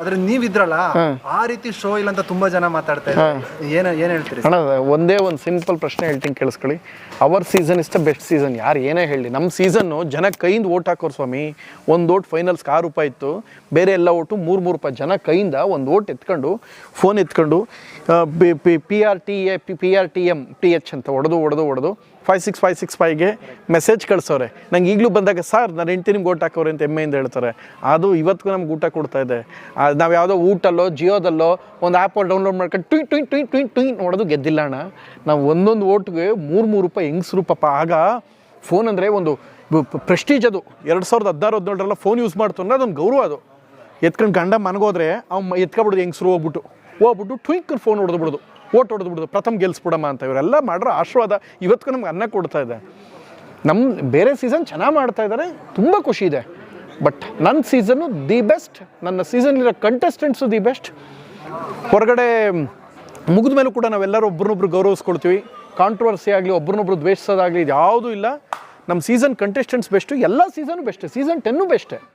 ಆದ್ರೆ ನೀವಿದ್ರಲ್ಲ ಆ ರೀತಿ ಶೋ ಇಲ್ಲ ಅಂತ ತುಂಬಾ ಜನ ಮಾತಾಡ್ತಾ ಇದ್ದಾರೆ. ಏನ್ ಏನ್ ಹೇಳ್ತೀರಿ? ಅಣ್ಣ ಒಂದೇ ಒಂದು ಸಿಂಪಲ್ ಪ್ರಶ್ನೆ ಹೇಳ್ತೀನಿ ಕೇಳಿಸ್ಕೊಳ್ಳಿ. Our season is the best season ಯಾರು ಏನೇ ಹೇಳಿ ನಮ್ಮ ಸೀಸನ್ನು ಜನ ಕೈಯಿಂದ ಓಟ್ ಹಾಕೋರು ಸ್ವಾಮಿ ಒಂದು ಓಟ್ ಫೈನಲ್ಸ್ ಆರು ರೂಪಾಯಿ ಇತ್ತು ಬೇರೆ ಎಲ್ಲ ಓಟು ಮೂರು ಮೂರು ರೂಪಾಯಿ ಜನ ಕೈಯಿಂದ ಒಂದು ಓಟ್ ಎತ್ಕೊಂಡು ಫೋನ್ ಎತ್ಕೊಂಡು P R T A P R T M T H ಅಂತ ಹೊಡೆದು ಹೊಡೆದು ಹೊಡೆದು ಫೈವ್ ಸಿಕ್ಸ್ ಫೈವ್ ಸಿಕ್ಸ್ ಫೈವ್ಗೆ ಮೆಸೇಜ್ ಕಳಿಸೋರೆ. ನಂಗೆ ಈಗಲೂ ಬಂದಾಗ, ಸರ್ ನನ್ನ ಹೆಂಡ್ತಿ ನಿಮ್ಗೆ ಓಟ್ ಹಾಕೋರೆ ಅಂತ ಹೆಮ್ಮೆಯಿಂದ ಹೇಳ್ತಾರೆ. ಅದು ಇವತ್ತಿಗೂ ನಮ್ಗೆ ಊಟ ಕೊಡ್ತಾ ಇದೆ. ನಾವು ಯಾವುದೋ ಊಟಲ್ಲೋ, ಜಿಯೋದಲ್ಲೋ ಒಂದು ಆ್ಯಪಲ್ಲಿ ಡೌನ್ಲೋಡ್ ಮಾಡ್ಕೊಂಡು ಟ್ವಿ ಟ್ವಿನ್ ಟ್ವಿ ಟ್ವಿನ್ ಟ್ವಿಂಗ್ ನೋಡೋದು ಗೆದ್ದಿಲ್ಲ ಅಣ್ಣ. ನಾವು ಒಂದೊಂದು ಓಟ್ಗೆ ಮೂರು ಮೂರು ರೂಪಾಯಿ ಹೆಂಗ್ಸ್ರು ಪಾಪ. ಆಗ ಫೋನ್ ಅಂದರೆ ಒಂದು ಪ್ರೆಸ್ಟೀಜ್ ಅದು. ಎರಡು ಸಾವಿರದ ಹದಿನಾರು, ಹದಿನೇಳರೆಲ್ಲ ಫೋನ್ ಯೂಸ್ ಮಾಡ್ತು ಅಂದ್ರೆ ಅದೊಂದು ಗೌರವ ಅದು. ಎತ್ಕೊಂಡು ಗಂಡ ಮನಗೋದ್ರೆ ಅವ್ನು ಎತ್ಕೊಬಿಡೋದು ಹೆಂಗ್ಸ್ರು ಹೋಗ್ಬಿಟ್ಟು. ಹೋಗ್ಬಿಟ್ಟು ಟ್ವಿಂಕ್ ಫೋನ್ ಹೊಡೆದು ಬಿಡೋದು. ಓಟ್ ಹೊಡೆದು ಬಿಡೋದು, ಪ್ರಥಮ ಗೆಲ್ಸ್ಬಿಡಮ್ಮ ಅಂತ ಇವರೆಲ್ಲ ಮಾಡ್ರೆ ಆಶೀರ್ವಾದ ಇವತ್ತಿಗೂ ನಮ್ಗೆ ಅನ್ನ ಕೊಡ್ತಾ ಇದೆ. ನಮ್ಮ ಬೇರೆ ಸೀಸನ್ ಚೆನ್ನಾಗಿ ಮಾಡ್ತಾ ಇದ್ದಾರೆ ತುಂಬ ಖುಷಿ ಇದೆ. ಬಟ್ ನನ್ನ ಸೀಸನ್ನು ದಿ ಬೆಸ್ಟ್ ನನ್ನ ಸೀಸನ್ಲಿರೋ ಕಂಟೆಸ್ಟೆಂಟ್ಸು ದಿ ಬೆಸ್ಟ್ ಹೊರಗಡೆ ಮುಗಿದ ಮೇಲೂ ಕೂಡ ನಾವೆಲ್ಲರೂ ಒಬ್ರನ್ನೊಬ್ರು ಗೌರವಿಸ್ಕೊಳ್ತೀವಿ. ಕಾಂಟ್ರವರ್ಸಿ ಆಗಲಿ, ಒಬ್ರನ್ನೊಬ್ರು ದ್ವೇಷಿಸೋದಾಗಲಿ ಇದು ಯಾವುದೂ ಇಲ್ಲ ನಮ್ಮ ಸೀಸನ್ ಕಂಟೆಸ್ಟೆಂಟ್ಸ್ ಬೆಸ್ಟು ಎಲ್ಲ ಸೀಸನು ಬೆಸ್ಟ್ ಸೀಸನ್ ಟೆನ್ನು ಬೆಸ್ಟೇ